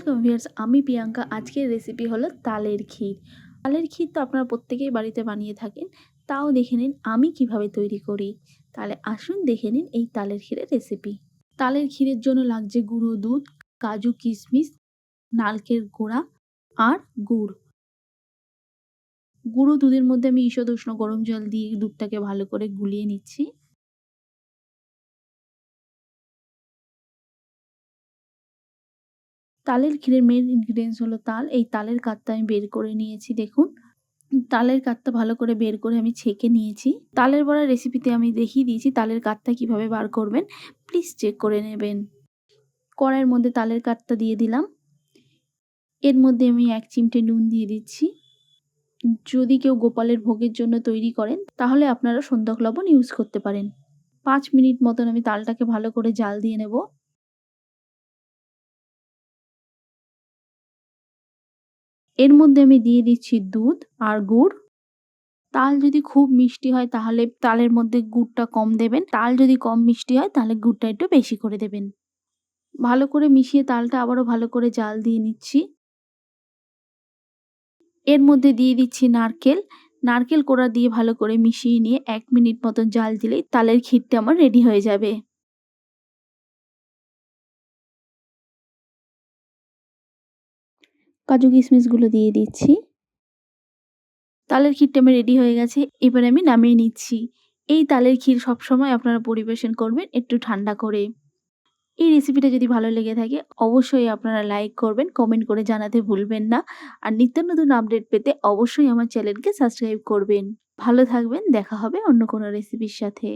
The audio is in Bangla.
ওয়েলকাম ভিয়ার্স আমি প্রিয়াঙ্কা। আজকের রেসিপি হলো তালের ক্ষীর। তালের ক্ষীর তো আপনারা প্রত্যেকেই বাড়িতে বানিয়ে থাকেন। তাও দেখে নিন আমি কীভাবে তৈরি করি। তাহলে আসুন দেখে নিন এই তালের ক্ষীরের রেসিপি তালের ক্ষীরের জন্য লাগছে গুঁড়ো দুধ, কাজু কিশমিশ, নারকেল গুঁড়া আর গুড়। গুঁড়ো দুধের মধ্যে আমি ঈষদ উষ্ণ গরম জল দিয়ে দুধটাকে ভালো করে গুলিয়ে নিচ্ছি। তালের ক্ষীরের মেন ইনগ্রিডিয়েন্টস হলো তাল। এই তালের কাতটা আমি বের করে নিয়েছি, দেখুন। তালের কাতটা ভালো করে বের করে আমি ছেঁকে নিয়েছি। তালের বড়া রেসিপিতে আমি দেখিয়ে দিয়েছি তালের কাতটা কীভাবে বার করবেন। প্লিজ চেক করে নেবেন। কড়াইয়ের মধ্যে তালের কাতটা দিয়ে দিলাম। এর মধ্যে আমি এক চিমটে নুন দিয়ে দিচ্ছি। যদি কেউ গোপালের ভোগের জন্য তৈরি করেন, তাহলে আপনারা সন্ধ্যক লবণ ইউজ করতে পারেন। পাঁচ মিনিট মতন আমি তালটাকে ভালো করে জাল দিয়ে নেব। এর মধ্যে আমি দিয়ে দিচ্ছি দুধ আর গুড়। তাল যদি খুব মিষ্টি হয় তাহলে তালের মধ্যে গুড়টা কম দেবেন। তাল যদি কম মিষ্টি হয় তাহলে গুড়টা একটু বেশি করে দেবেন। ভালো করে মিশিয়ে তালটা আবারও ভালো করে জাল দিয়ে নিচ্ছি। এর মধ্যে দিয়ে দিচ্ছি নারকেল। নারকেল কোড়া দিয়ে ভালো করে মিশিয়ে নিয়ে এক মিনিট মতন জাল দিলেই তালের ক্ষীরটা আমার রেডি হয়ে যাবে। কাজু কিশমিশগুলো দিয়ে দিচ্ছি। তালের ক্ষীরটা আমার রেডি হয়ে গেছে, এবার আমি নামিয়ে নিচ্ছি। এই তালের ক্ষীর সবসময় আপনারা পরিবেশন করবেন একটু ঠান্ডা করে। এই রেসিপিটা যদি ভালো লেগে থাকে, অবশ্যই আপনারা লাইক করবেন কমেন্ট করে জানাতে ভুলবেন না। আর নিত্য নতুন আপডেট পেতে অবশ্যই আমার চ্যানেলকে সাবস্ক্রাইব করবেন। ভালো থাকবেন, দেখা হবে অন্য কোনো রেসিপির সাথে।